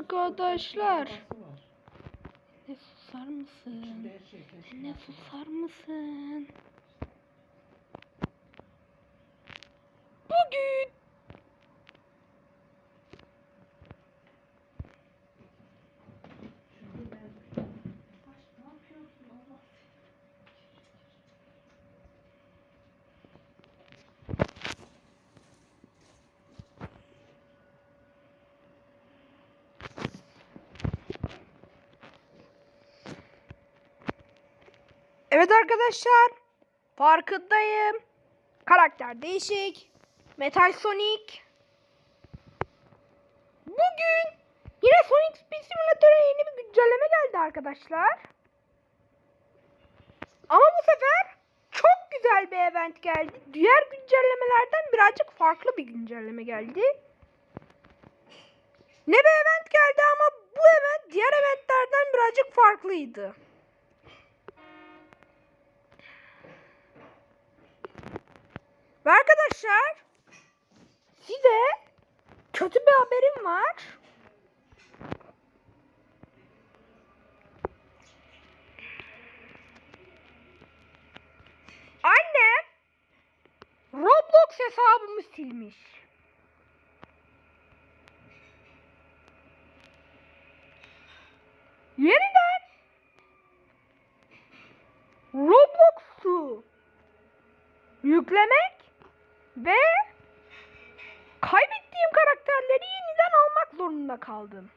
arkadaşlar. Ne susar mısın? Ne susar mısın? Bugün Evet arkadaşlar. Farkındayım. Karakter değişik. Metal Sonic. Bugün yine Sonic Speed Simulator'a yeni bir güncelleme geldi arkadaşlar. Ama bu sefer çok güzel bir event geldi. Diğer güncellemelerden birazcık farklı bir güncelleme geldi. Ne bir event geldi ama bu event diğer eventlerden birazcık farklıydı. Ve arkadaşlar size kötü bir haberim var. Annem Roblox hesabımı silmiş. Yeniden kaldım.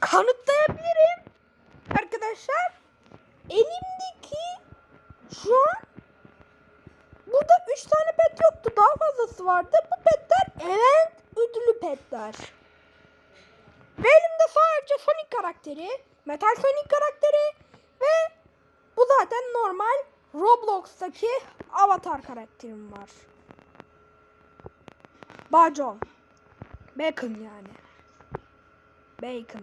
Kanıtlayabilirim. Arkadaşlar elimdeki şu an burada 3 tane pet yoktu. Daha fazlası vardı. Bu petler event ödülü petler. Ve elimde sadece Sonic karakteri, Metal Sonic karakteri ve bu zaten normal Roblox'taki avatar karakterim var. Bajon. Bacon yani. Bacon.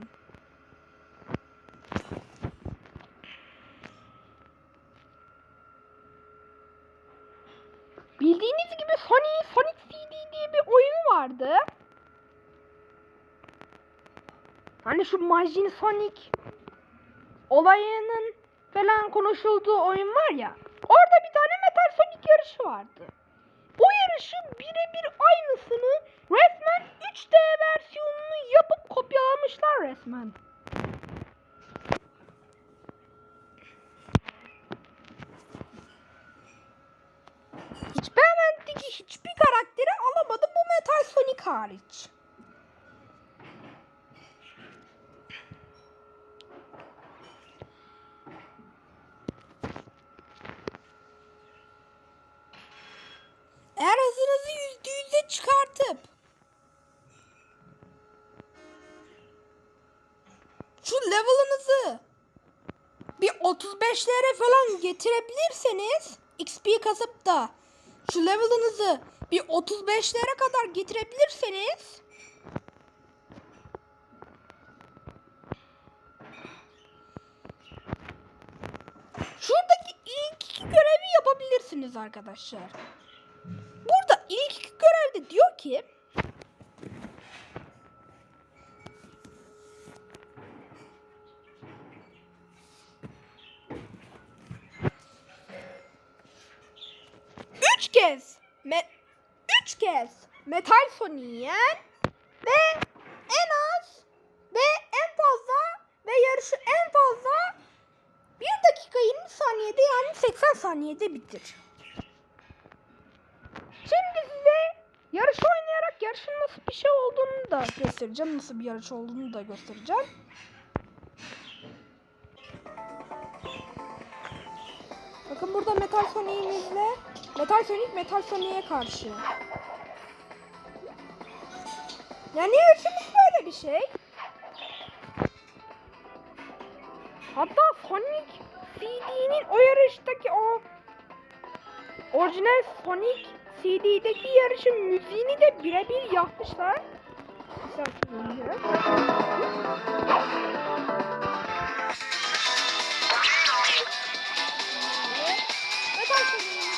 Bildiğiniz gibi Sony Sonic CD diye bir oyun vardı. Hani şu Majin Sonic olayının falan konuşulduğu oyun var ya. Orada bir tane Metal Sonic yarışı vardı. O yarışın birebir aynısını resmen 3D versiyonunu yapıp kopyalamışlar resmen. Hiçbir eventteki hiçbir karakteri alamadı bu Metal Sonic hariç. 35'lere falan getirebilirseniz XP kasıp da şu level'ınızı bir 35'lere kadar getirebilirseniz şuradaki ilk iki görevi yapabilirsiniz arkadaşlar. Burada ilk iki görevde diyor ki üç kez me üç kez metal soniyen ve en az ve en fazla ve yarışı en fazla 1 dakika 20 saniyede yani 80 saniyede bitir. Şimdi size yarış oynayarak yarışın nasıl bir şey olduğunu da göstereceğim. Nasıl bir yarış olduğunu da göstereceğim. Bakın burada Metal Sonic'imizle Metal Sonic Metal Sonic'e karşı. Yani yarışımız böyle bir şey. Hatta Sonic CD'nin o yarıştaki o orijinal Sonic CD'deki yarışın müziğini de birebir yapmışlar. Metal Sonic'in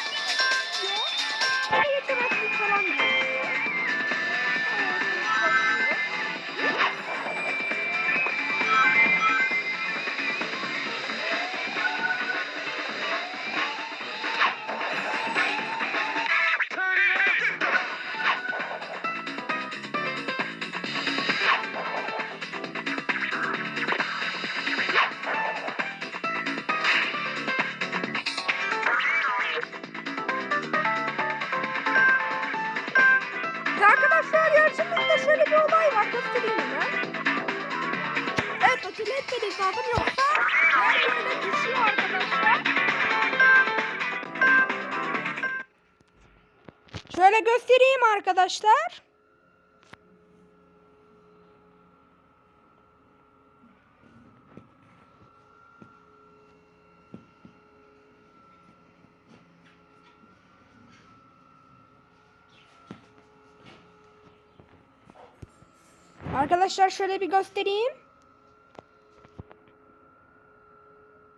acele etmeniz lazım yoksa her böyle düşüyor arkadaşlar. Şöyle göstereyim arkadaşlar. Arkadaşlar şöyle bir göstereyim.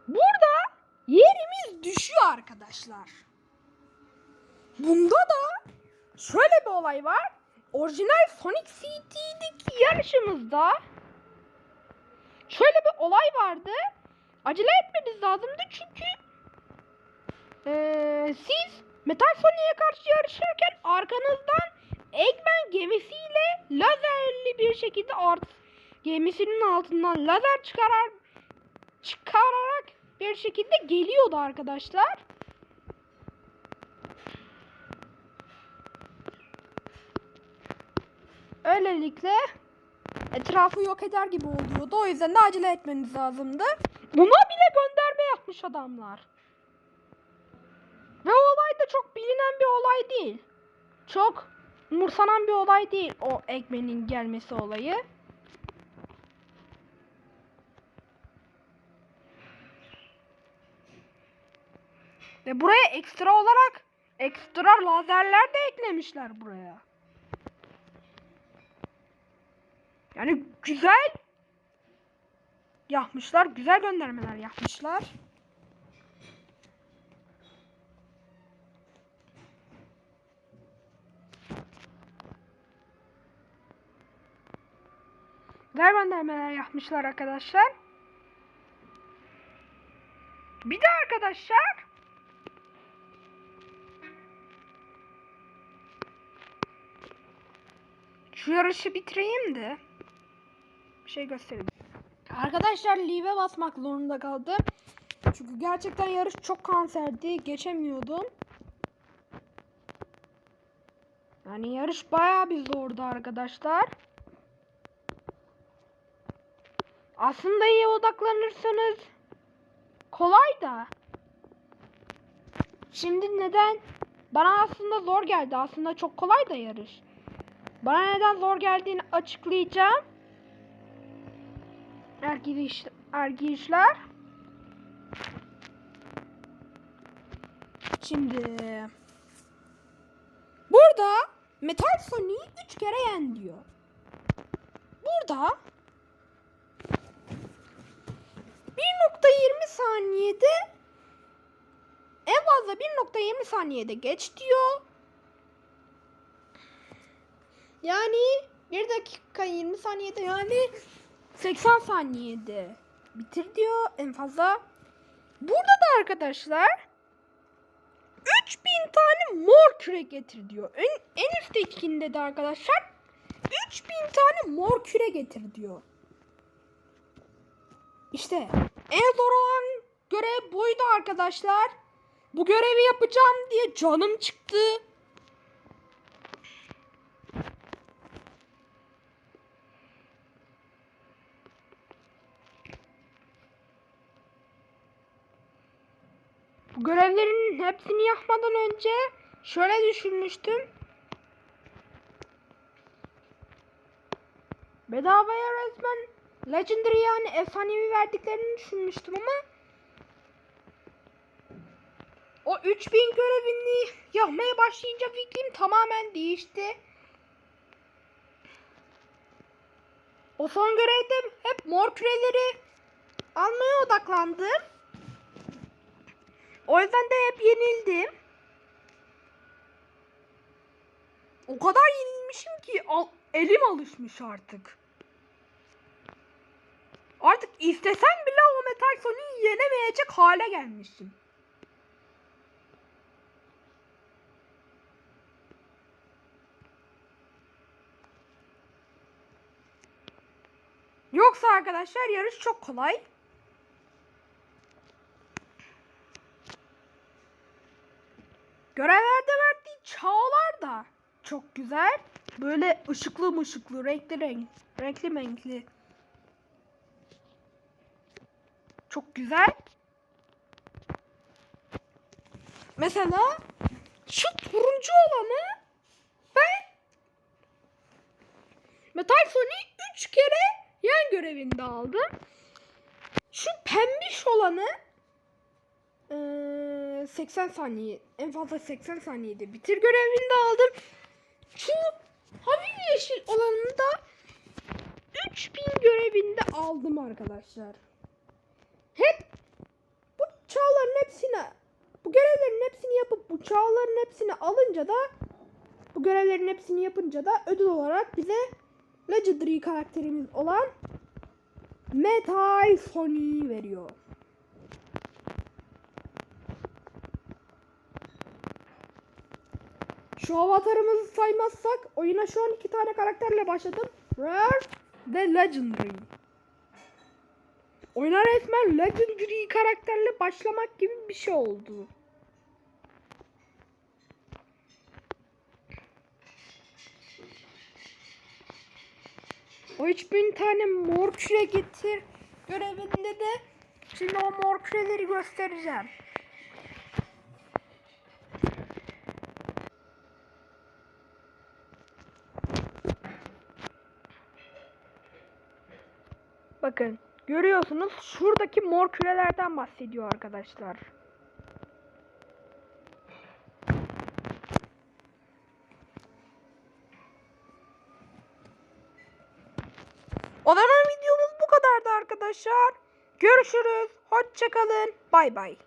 Burada yerimiz düşüyor arkadaşlar. Bunda da şöyle bir olay var. Orijinal Sonic CD'deki yarışımızda şöyle bir olay vardı. Acele etmeniz lazımdı çünkü eee, siz Metal Sonic'e karşı yarışırken arkanızdan Eggman gemisiyle lazerli bir şekilde art gemisinin altından lazer çıkarar çıkararak bir şekilde geliyordu arkadaşlar. Öylelikle etrafı yok eder gibi oluyordu. O yüzden de acele etmeniz lazımdı. Buna bile gönderme yapmış adamlar. Ve o olay da çok bilinen bir olay değil. Çok umursanan bir olay değil o Eggman'in gelmesi olayı. Ve buraya ekstra olarak ekstra lazerler de eklemişler buraya. Yani güzel yapmışlar. Güzel göndermeler yapmışlar. Güzel göndermeler yapmışlar arkadaşlar. Bir de arkadaşlar şu yarışı bitireyim de bir şey göstereyim. Arkadaşlar leave'e basmak zorunda kaldım. Çünkü gerçekten yarış çok kanserdi. Geçemiyordum. Yani yarış bayağı bir zordu arkadaşlar. Aslında iyi odaklanırsanız kolay da. Şimdi neden? Bana aslında zor geldi. Aslında çok kolay da yarış. Bana neden zor geldiğini açıklayacağım. Arkadaşlar, arkadaşlar. Şimdi burada Metal Sonic'i 3 kere yen diyor. Burada 1.20 saniyede en fazla 1.20 saniyede geç diyor. Yani 1 dakika 20 saniyede yani 80 saniyede bitir diyor en fazla. Burada da arkadaşlar 3000 tane mor küre getir diyor. En, en üsttekinde de arkadaşlar 3000 tane mor küre getir diyor. İşte en zor olan görev buydu arkadaşlar. Bu görevi yapacağım diye canım çıktı. Bu görevlerin hepsini yapmadan önce şöyle düşünmüştüm. Bedavaya resmen Legendary yani efsanevi verdiklerini düşünmüştüm ama o 3000 görevini yapmaya başlayınca fikrim tamamen değişti. O son görevde hep mor küreleri almaya odaklandım. O yüzden de hep yenildim. O kadar yenilmişim ki al, elim alışmış artık. Artık istesem bile o Metal Sonic'i yenemeyecek hale gelmişim. Yoksa arkadaşlar yarış çok kolay. Görevlerde verdiği çağlar da çok güzel. Böyle ışıklı mışıklı, renkli renk, renkli renkli. Çok güzel. Mesela şu turuncu olanı ben Metal Sonic 3 kere yan görevinde aldım. Şu pembiş olanı 80 saniye en fazla 80 saniyede bitir görevinde aldım. Şu hafif yeşil olanını da 3000 görevinde aldım arkadaşlar. Hep bu çağların hepsine bu görevlerin hepsini yapıp bu çağların hepsini alınca da bu görevlerin hepsini yapınca da ödül olarak bize Legendary karakterimiz olan Metal Sony veriyor. Şu avatarımızı saymazsak oyuna şu an iki tane karakterle başladım. Rare ve Legendary. Oyuna resmen Legendary karakterle başlamak gibi bir şey oldu. O 3000 tane mor küre getir görevinde de şimdi o mor küreleri göstereceğim. Bakın görüyorsunuz şuradaki mor kürelerden bahsediyor arkadaşlar. O zaman videomuz bu kadardı arkadaşlar. Görüşürüz. Hoşçakalın. Bay bay.